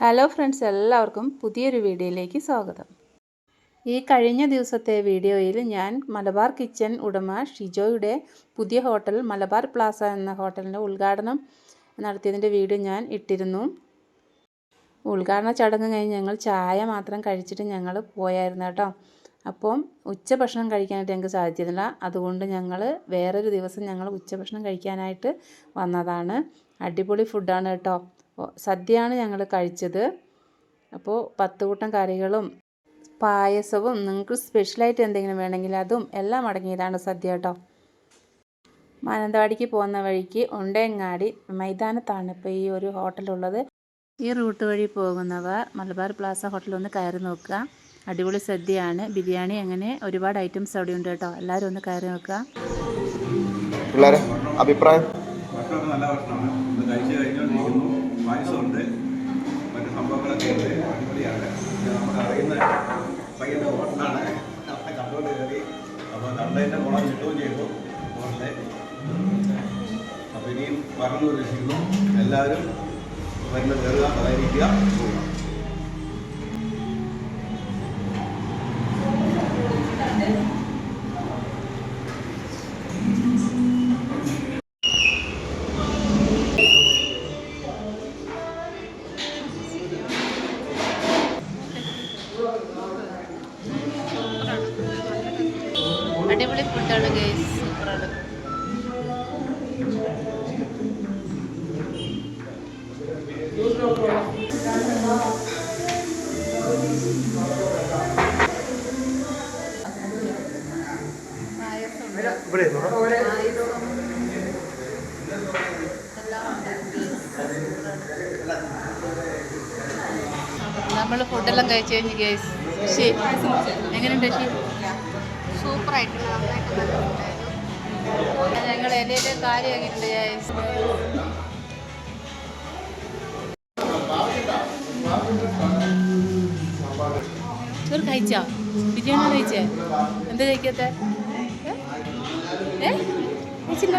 Hello friends എല്ലാവർക്കും പുതിയൊരു വീഡിയോയിലേക്ക് സ്വാഗതം. ഈ കഴിഞ്ഞ ദിവസത്തെ വീഡിയോയിൽ ഞാൻ മലബാർ കിച്ചൻ ഉടമ ഷിജോയുടെ പുതിയ ഹോട്ടൽ മലബാർ പ്ലാസ എന്ന ഹോട്ടലിന്റെ ഉദ്ഘാടനം നടത്തിയതിന്റെ വീഡിയോ ഞാൻ ഇട്ടിരുന്നു. ഉദ്ഘാടന ചടങ്ങ് കഴിഞ്ഞ് ഞങ്ങൾ ചായ മാത്രം കഴിച്ചിട്ട് ഞങ്ങൾ പോയായിരുന്നു കേട്ടോ. അപ്പം ഉച്ചഭക്ഷണം കഴിക്കാനായിട്ട് ഞങ്ങൾക്ക് സാധിച്ചിരുന്നില്ല. അതുകൊണ്ട് ഞങ്ങൾ വേറൊരു ദിവസം ഞങ്ങൾ ഉച്ചഭക്ഷണം കഴിക്കാനായിട്ട് വന്നതാണ്. അടിപൊളി ഫുഡാണ് കേട്ടോ. അപ്പോൾ സദ്യയാണ് ഞങ്ങൾ കഴിച്ചത്. അപ്പോൾ പത്ത് കൂട്ടം കറികളും പായസവും നിങ്ങൾക്ക് സ്പെഷ്യലായിട്ട് എന്തെങ്കിലും വേണമെങ്കിൽ അതും എല്ലാം അടങ്ങിയതാണ് സദ്യ കേട്ടോ. മാനന്തവാടിക്ക് പോകുന്ന വഴിക്ക് ഉണ്ടേങ്ങാടി മൈതാനത്താണ് ഇപ്പോൾ ഈ ഒരു ഹോട്ടലുള്ളത്. ഈ റൂട്ട് വഴി പോകുന്നവർ മലബാർ പ്ലാസ ഹോട്ടലിൽ ഒന്ന് കയറി നോക്കുക. അടിപൊളി സദ്യയാണ്. ബിരിയാണി അങ്ങനെ ഒരുപാട് ഐറ്റംസ് അവിടെ ഉണ്ട് കേട്ടോ. എല്ലാവരും ഒന്ന് കയറി നോക്കുക. അഭിപ്രായം? പയ്യന്റെ ഹോട്ടലാണ് അവിടെ കണ്ടുകൊണ്ട് കയറി അപ്പോൾ കണ്ടതിന്റെ ഗുണം കിട്ടുകയും ചെയ്തു ഹോട്ടലിൽ അപ്പോൾ ഇനിയും പറഞ്ഞു ഉദ്ദേശിക്കുന്നു. എല്ലാവരും വരുന്ന കയറുക സഹകരിക്കുക അടിപൊളി ഫുഡാണ് ഗൈസ് സൂപ്പറാണ്. നമ്മൾ ഫുഡെല്ലാം കഴിച്ചു കഴിഞ്ഞ് ഗൈസ് ഷി എങ്ങനെയുണ്ട് ഷി സൂപ്പറായിട്ടുണ്ട് നന്നായിട്ട് നല്ല ഞങ്ങൾ എന്റെ കാര്യം ഗൈസ് ചോറ് കഴിച്ചോ? ബിരിയാണി കഴിച്ചേ? എന്താ കഴിക്കത്തെ? ഏ? കഴിച്ചില്ല?